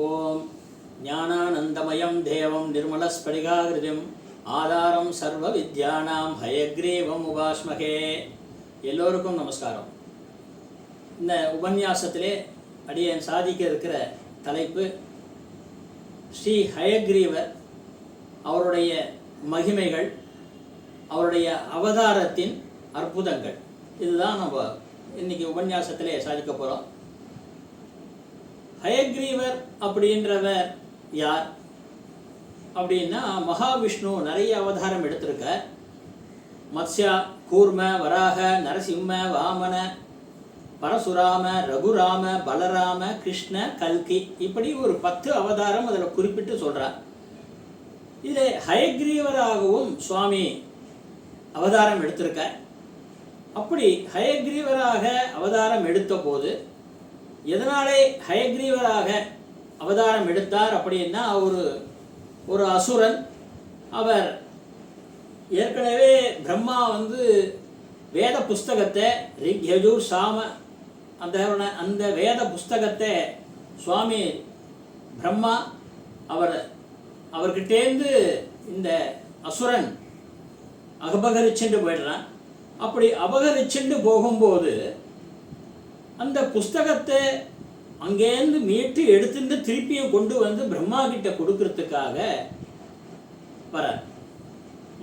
ஓம் ஞானானந்தமயம் தேவம் நிர்மலஸ்படிகாகிருதிம் ஆதாரம் சர்வ வித்யானாம் ஹயக்ரீவம் உபாஸ்மகே எல்லோருக்கும் நமஸ்காரம். இந்த உபன்யாசத்திலே அடியேன் சாதிக்க இருக்கிற தலைப்பு ஸ்ரீ ஹயக்ரீவர் அவருடைய மகிமைகள் அவருடைய அவதாரத்தின் அற்புதங்கள். இதுதான் நம்ம இன்னைக்கு உபன்யாசத்திலே சாதிக்க போகிறோம் ஹயக்ரீவர் அப்படின்றவர் யார்? அப்படின்னா மகாவிஷ்ணு நிறைய அவதாரம் எடுத்திருக்க மத்ஸ்யா கூர்ம வராக நரசிம்ம வாமன பரசுராம ரகுராம பலராம கிருஷ்ண கல்கி இப்படி ஒரு பத்து அவதாரம் அதில் குறிப்பிட்டு சொல்கிறார் இதில் ஹயக்ரீவராகவும் சுவாமி அவதாரம் எடுத்திருக்க அப்படி ஹயக்ரீவராக அவதாரம் எடுத்த போது எதனாலே ஹயக்ரீவராக அவதாரம் எடுத்தார் அப்படின்னா ஒரு ஒரு அசுரன். அவர் ஏற்கனவே பிரம்மா வந்து வேத புஸ்தகத்தை ரிக் யஜூர் சாம அந்த அந்த வேத புஸ்தகத்தை சுவாமி பிரம்மா அவர் அவர்கிட்டேருந்து இந்த அசுரன் அபகரிச்சுட்டு போயிடுறான். அப்படி அபகரிச்சுட்டு போகும்போது அந்த புஸ்தகத்தை அங்கேருந்து மீட்டு எடுத்துட்டு திருப்பியும் கொண்டு வந்து பிரம்மா கிட்ட கொடுக்கறதுக்காக வர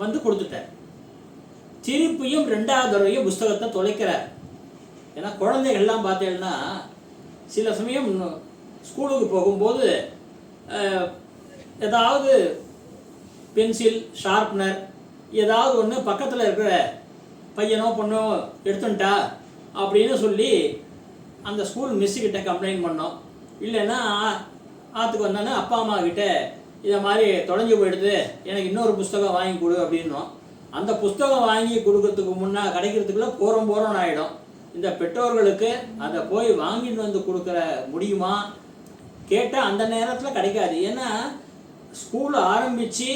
வந்து கொடுத்துட்டார். திருப்பியும் ரெண்டாவது தடவையும் புஸ்தகத்தை தொலைக்கிறார். ஏன்னா குழந்தைகள்லாம் பார்த்தீங்கன்னா சில சமயம் ஸ்கூலுக்கு போகும்போது ஏதாவது பென்சில் ஷார்ப்னர் ஏதாவது ஒன்று பக்கத்தில் இருக்கிற பையனோ பொண்ணோ எடுத்துட்டா அப்படின்னு சொல்லி அந்த ஸ்கூல் மிஸ்ஸுக்கிட்ட கம்ப்ளைண்ட் பண்ணோம். இல்லைன்னா ஆற்றுக்கு வந்தானே அப்பா அம்மா கிட்ட இதை மாதிரி தொலைஞ்சு போயிடுது. எனக்கு இன்னொரு புஸ்தகம் வாங்கி கொடு அப்படின்னோம். அந்த புஸ்தகம் வாங்கி கொடுக்கறதுக்கு முன்னா கிடைக்கிறதுக்குள்ள போகிறோம் போகிறோம்னு ஆகிடும் இந்த பெற்றோர்களுக்கு அதை போய் வாங்கிட்டு வந்து கொடுக்குற முடியுமா? கேட்டால் அந்த நேரத்தில் கிடைக்காது. ஏன்னா ஸ்கூல் ஆரம்பித்து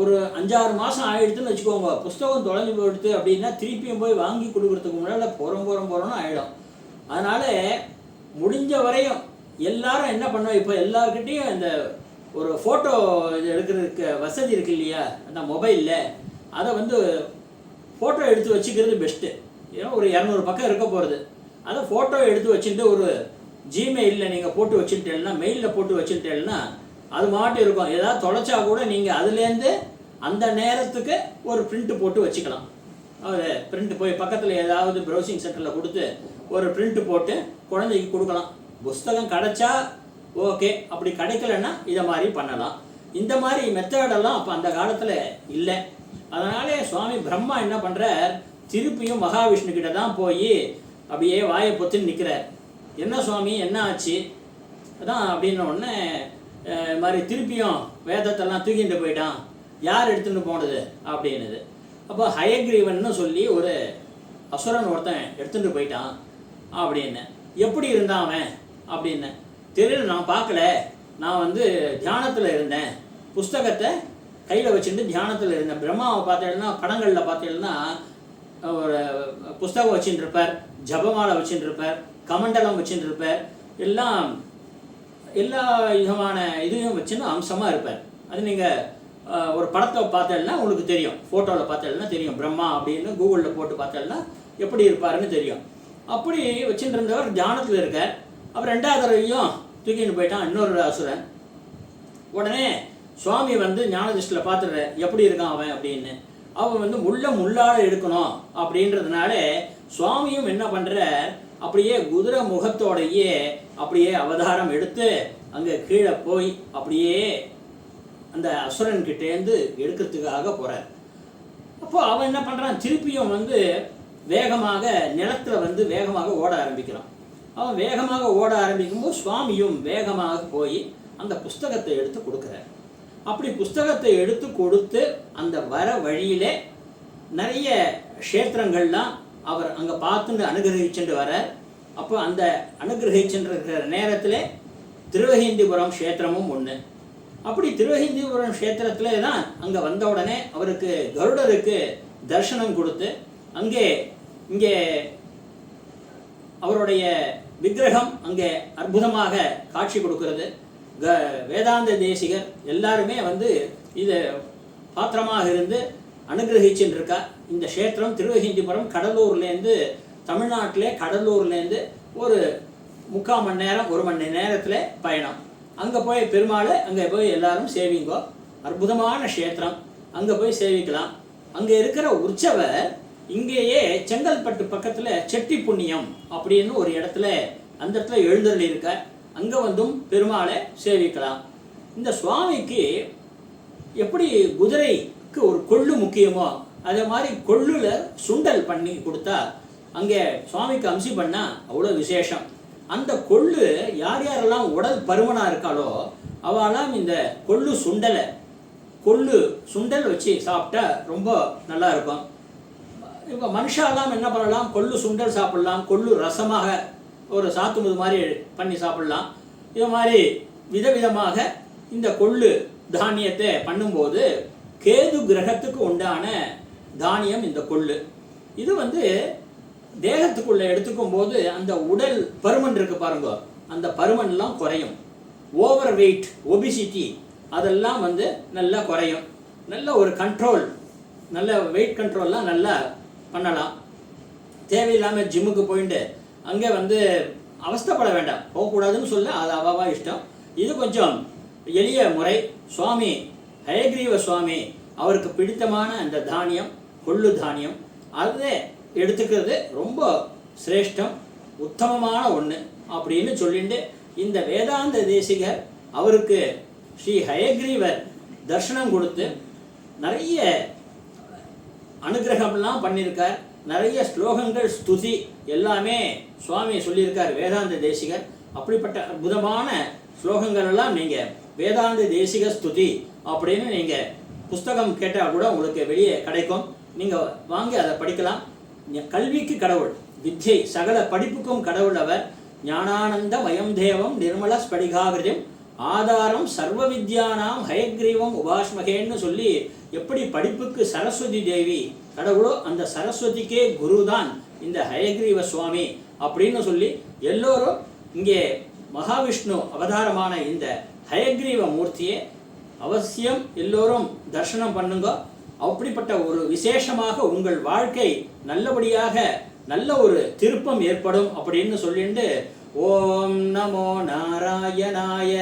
ஒரு அஞ்சாறு மாதம் ஆகிடுதுன்னு வச்சுக்கோங்க. புஸ்தகம் தொலைஞ்சு போயிடுது அப்படின்னா திருப்பியும் போய் வாங்கி கொடுக்குறதுக்கு முன்னால் போகிறோம் போகிறோம் போகிறோம்னு ஆகிடும் அதனால் முடிஞ்ச வரையும் எல்லாரும் என்ன பண்ணோம் இப்போ எல்லாருக்கிட்டேயும் இந்த ஒரு ஃபோட்டோ இது எடுக்கிறதுக்கு வசதி இருக்கு இல்லையா? அந்த மொபைலில் அதை வந்து ஃபோட்டோ எடுத்து வச்சுக்கிறது பெஸ்ட்டு ஏன்னா ஒரு இரநூறு பக்கம் இருக்க போகிறது அதை ஃபோட்டோ எடுத்து வச்சுட்டு ஒரு ஜிமெயிலில் நீங்கள் போட்டு வச்சுட்டேன்னா மெயிலில் போட்டு வச்சுட்டேன்னா அது மாட்டு இருக்கும். ஏதாவது தொலைச்சா கூட நீங்கள் அதுலேருந்து அந்த நேரத்துக்கு ஒரு பிரிண்ட் போட்டு வச்சுக்கலாம். ஒரு பிரிண்ட் போய் பக்கத்தில் ஏதாவது ப்ரௌசிங் சென்டரில் கொடுத்து ஒரு பிரிண்ட் போட்டு குழந்தைக்கு கொடுக்கலாம். புஸ்தகம் கிடைச்சா ஓகே அப்படி கிடைக்கலன்னா இதை மாதிரி பண்ணலாம். இந்த மாதிரி மெத்தடெல்லாம் அப்போ அந்த காலத்தில் இல்லை. அதனாலே சுவாமி பிரம்மா என்ன பண்ணுறார் திருப்பியும் மகாவிஷ்ணு கிட்ட தான் போய் அப்படியே வாயை பொத்துன்னு நிற்கிறார் என்ன சுவாமி? என்ன ஆச்சு? அதான் அப்படின்ன உடனே இது மாதிரி திருப்பியும் வேதத்தெல்லாம் தூக்கிட்டு போயிட்டான். யார் எடுத்துகிட்டு போனது? அப்படின்னுது. அப்போ ஹயக்ரீவன் சொல்லி ஒரு அசுரன் ஒருத்தன் எடுத்துகிட்டு போயிட்டான். அப்படின்னு. எப்படி இருந்தான் அவன்? அப்படின்னு. தெரியல நான் பார்க்கல. நான் வந்து தியானத்தில் இருந்தேன். புஸ்தகத்தை கையில் வச்சுட்டு தியானத்தில் இருந்தேன். பிரம்மாவை பார்த்தேன்னா படங்களில் பார்த்தீங்கன்னா ஒரு புஸ்தகம் வச்சுட்டு இருப்பார் ஜபமாலை வச்சுட்டு இருப்பார் கமண்டலம் வச்சுட்டு இருப்பார் எல்லாம் எல்லா விதமான இதையும் வச்சுன்னு அம்சமாக இருப்பார். அது நீங்கள் ஒரு படத்தை பார்த்தேன்னா உங்களுக்கு தெரியும். ஃபோட்டோவில் பார்த்தேன்னா தெரியும். பிரம்மா அப்படின்னு கூகுளில் போட்டு பார்த்தேன்னா எப்படி இருப்பாருன்னு தெரியும். அப்படி வச்சுட்டு இருந்தவர் தியானத்தில் இருக்கார். அப்புறம் ரெண்டாவது தடவையும் தூக்கிட்டு போயிட்டான் இன்னொரு அசுரன். உடனே சுவாமி வந்து ஞானதிஷ்டில் பார்த்துடுற எப்படி இருக்கான் அவன் அப்படின்னு. அவன் வந்து முள்ள முள்ளால் எடுக்கணும் அப்படின்றதுனால சுவாமியும் என்ன பண்ணுற அப்படியே குதிரை முகத்தோடையே அப்படியே அவதாரம் எடுத்து அங்கே கீழே போய் அப்படியே அந்த அசுரன் கிட்டேருந்து எடுக்கிறதுக்காக போகிறார் அப்போ அவன் என்ன பண்ணுறான் திருப்பியும் வந்து வேகமாக நிலத்துல வந்து வேகமாக ஓட ஆரம்பிக்கிறான். அவன் வேகமாக ஓட ஆரம்பிக்கும்போது சுவாமியும் வேகமாக போய் அந்த புஸ்தகத்தை எடுத்து கொடுக்குறார். அப்படி புஸ்தகத்தை எடுத்து கொடுத்து அந்த வர வழியிலே நிறைய க்ஷேத்திரங்கள்லாம் அவர் அங்கே பார்த்துட்டு அனுகிரகிச்சுட்டு வரார் அப்போ அந்த அனுகிரகிச்சுருக்கிற இருக்கிற நேரத்தில் திருவஹிந்திபுரம் க்ஷேத்திரமும் ஒன்று அப்படி திருவஹிந்திபுரம் க்ஷேத்திரத்திலே தான் அங்கே வந்த உடனே அவருக்கு கருடருக்கு தர்சனம் கொடுத்து அங்கே இங்கே அவருடைய விக்கிரகம் அங்கே அற்புதமாக காட்சி கொடுக்கிறது. க வேதாந்த தேசிகர் எல்லாருமே வந்து இதை பாத்திரமாக இருந்து அனுகிரகிச்சுட்டு இருக்கா இந்த க்ஷேத்திரம் திருவகிந்திபுரம் கடலூர்லேருந்து தமிழ்நாட்டிலே கடலூர்லேருந்து ஒரு முக்கால் மணி நேரம் ஒரு மணி நேரத்தில் பயணம். அங்கே போய் பெருமாளை அங்கே போய் எல்லாரும் சேவிங்கோ. அற்புதமான க்ஷேத்திரம். அங்கே போய் சேவிக்கலாம். அங்கே இருக்கிற உற்சவர் இங்கேயே செங்கல்பட்டு பக்கத்தில் செட்டி புண்ணியம் அப்படின்னு ஒரு இடத்துல அந்த இடத்துல எழுந்தருள் இருக்க. அங்கே வந்தும் பெருமாளை சேவிக்கலாம். இந்த சுவாமிக்கு எப்படி குதிரைக்கு ஒரு கொள்ளு முக்கியமோ அதே மாதிரி கொள்ளுல சுண்டல் பண்ணி கொடுத்தா அங்கே சுவாமிக்கு அம்சி பண்ணால் அவ்வளோ விசேஷம். அந்த கொள்ளு யார் யாரெல்லாம் உடல் பருமனாக இருக்காளோ அவெல்லாம் இந்த கொள்ளு சுண்டலை கொள்ளு சுண்டல் வச்சு சாப்பிட்டா ரொம்ப நல்லா இருக்கும். இப்போ மனுஷாலாம் என்ன பண்ணலாம்? கொள்ளு சுண்டல் சாப்பிடலாம். கொள்ளு ரசமாக ஒரு சாத்துமது மாதிரி பண்ணி சாப்பிடலாம். இது மாதிரி விதவிதமாக இந்த கொள்ளு தானியத்தை பண்ணும்போது கேது கிரகத்துக்கு உண்டான தானியம் இந்த கொள்ளு. இது வந்து தேகத்துக்குள்ளே எடுத்துக்கும் போது அந்த உடல் பருமன் இருக்கு பாருங்க. அந்த பருமன்லாம் குறையும். ஓவர் வெயிட் ஒபிசிட்டி அதெல்லாம் வந்து நல்லா குறையும். நல்ல ஒரு கண்ட்ரோல் நல்ல வெயிட் கண்ட்ரோல்லாம் நல்லா பண்ணலாம். தேவையில்லாமல் ஜிம்முக்கு போயிட்டு அங்கே வந்து அவஸ்தைப்பட வேண்டாம். போகக்கூடாதுன்னு சொல்ல அது அவாவா இஷ்டம். இது கொஞ்சம் எளிய முறை. சுவாமி ஹயக்ரீவ சுவாமி அவருக்கு பிடித்தமான அந்த தானியம் கொள்ளு தானியம். அதை எடுத்துக்கிறது ரொம்ப சிரேஷ்டம் உத்தமமான ஒன்று அப்படின்னு சொல்லிட்டு இந்த வேதாந்த தேசிகர் அவருக்கு ஸ்ரீ ஹயக்ரீவர் தர்ஷனம் கொடுத்து நிறைய அனுகிரகம்லாம் பண்ணியிருக்கார். நிறைய ஸ்லோகங்கள் ஸ்துதி எல்லாமே சுவாமி சொல்லியிருக்கார் வேதாந்த தேசிகர். அப்படிப்பட்ட அற்புதமான ஸ்லோகங்கள் எல்லாம் நீங்கள் வேதாந்த தேசிக ஸ்துதி அப்படின்னு நீங்கள் புஸ்தகம் கேட்டால் கூட உங்களுக்கு வெளியே கிடைக்கும். நீங்கள் வாங்கி அதை படிக்கலாம். கல்விக்கு கடவுள் வித்யை சகல படிப்புக்கும் கடவுள் அவர். ஞானானந்த மயம் தேவம் நிர்மல ஸ்படிகாகிருதம் ஆதாரம் சர்வ வித்யானாம் ஹயக்ரீவம் உபாஷ்மகேன்னு சொல்லி எப்படி படிப்புக்கு சரஸ்வதி தேவி கடவுளோ அந்த சரஸ்வதிக்கே குரு தான் இந்த ஹயக்ரீவ சுவாமி அப்படின்னு சொல்லி எல்லோரும் இங்கே மகாவிஷ்ணு அவதாரமான இந்த ஹயக்ரீவ மூர்த்தியை அவசியம் எல்லோரும் தர்சனம் பண்ணுங்க. அப்படிப்பட்ட ஒரு விசேஷமாக உங்கள் வாழ்க்கை நல்லபடியாக நல்ல ஒரு திருப்பம் ஏற்படும் அப்படின்னு சொல்லிட்டு ஓம் நமோ நாராயணாய